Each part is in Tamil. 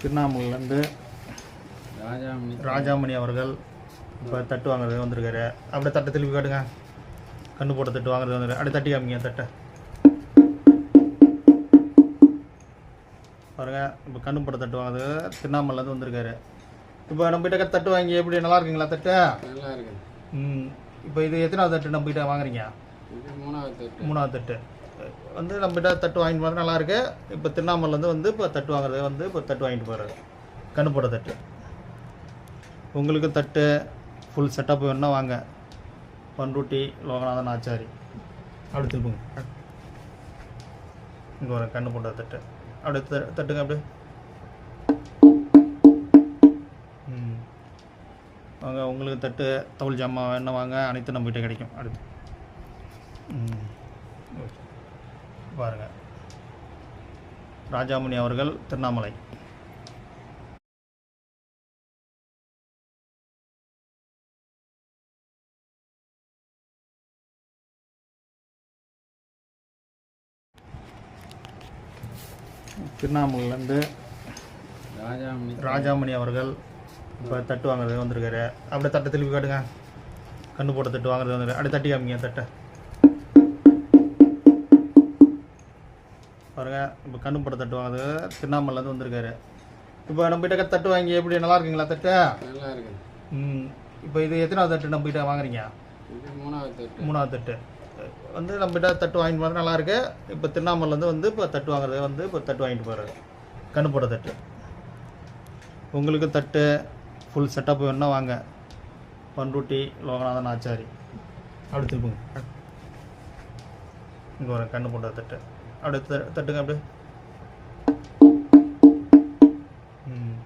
திருவண்ணாமலையிலேருந்து ராஜாமணி. ராஜாமணி அவர்கள் இப்போ தட்டு வாங்குறது வந்திருக்காரு. அப்படியே தட்டை திருப்பி காட்டுங்க. கண்ணு போட்ட தட்டு வாங்குறது வந்துருக்கு அப்படியே தட்டி காமிங்க தட்டை. பாருங்க இப்போ கண்ணு போட்ட தட்டு வாங்குறது திருவண்ணாமலையிலேருந்து வந்திருக்காரு. இப்போ நம்ம கிட்ட தட்டு வாங்கி எப்படி நல்லா இருக்குங்களா தட்டு? நல்லா இருக்குது ம். இப்போ இது எத்தனாவது தட்டு நம்ம கிட்ட வாங்குறீங்க? மூணாவது தட்டு. மூணாவது தட்டு. வந்து நம்மகிட்ட தட்டு வாங்கிட்டு போகிறது நல்லா இருக்கு இப்போ திருவண்ணாமலேருந்து வந்து இப்போ தட்டு வாங்குறது வந்து இப்போ தட்டு வாங்கிட்டு போகிறாரு கண்ணுப்பட தட்டு. உங்களுக்கு தட்டு ஃபுல் செட்டப் வேணுன்னா வாங்க. பண்ருட்டி லோகநாதன் ஆச்சாரி. அப்படி திருப்புங்க இங்கே வரேன் கண்ணு போட்ட தட்டு. அப்படியே த- தட்டுங்க அப்படியே. ம். வாங்க உங்களுக்கு தட்டு தவுள் ஜாமான் வேணா வாங்க. அனைத்தும் நம்மகிட்ட கிடைக்கும். அடுத்து. ம். பாருங்க. ராஜாமணி அவர்கள் திருவண்ணாமலை திருவண்ணாமலையிலேருந்து ராஜாமணி. ராஜாமணி அவர்கள் இப்போ தட்டு வாங்குறது வந்திருக்காரு. அப்படியே தட்டை திருப்பி காட்டுங்க. கண்ணு போட்ட தட்டு வாங்குறது வந்துருக்கு அப்படியே தட்டி காமிங்க தட்டை. பாருங்க இப்போ கண்ணு தட்டு வாங்குறது திருவண்ணாமலையிலேருந்து வந்திருக்காரு. இப்போ நம்ம கிட்ட தட்டு வாங்கி எப்படி நல்லா இருக்குங்களா தட்டு? நல்லா இருக்குது ம் இப்போ இது எத்தனாவது தட்டு நம்ம கிட்ட வாங்குறீங்க? மூணாவது தட்டு. மூணாவது தட்டு. வந்து நம்ம கிட்ட தட்டு வாங்கிட்டு போகிறது நல்லா இருக்கு. இப்போ திருவண்ணாமலேருந்து வந்து இப்போ தட்டு வாங்குறது வந்து இப்போ தட்டு வாங்கிட்டு போகிறாரு கண்ணு தட்டு. உங்களுக்கு தட்டு ஃபுல் செட்டப் வேணுன்னா வாங்க. பண்ருட்டி லோகநாதன் ஆச்சாரி. அப்படி திருப்புங்க இங்கே வர கண்ணு போட்ட தட்டு. அப்படியே த- தட்டுங்க அப்படியே. ம்.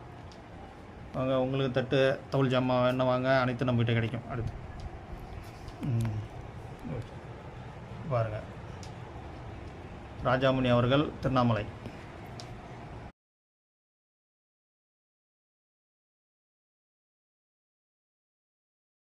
வாங்க உங்களுக்கு தட்டு தவுள் ஜாமான் என்ன வாங்க அனைத்தும் நம்மகிட்ட கிடைக்கும். அடுத்து. ம். ஓகே. பாருங்க. ராஜாமணி அவர்கள் திருவண்ணாமலை.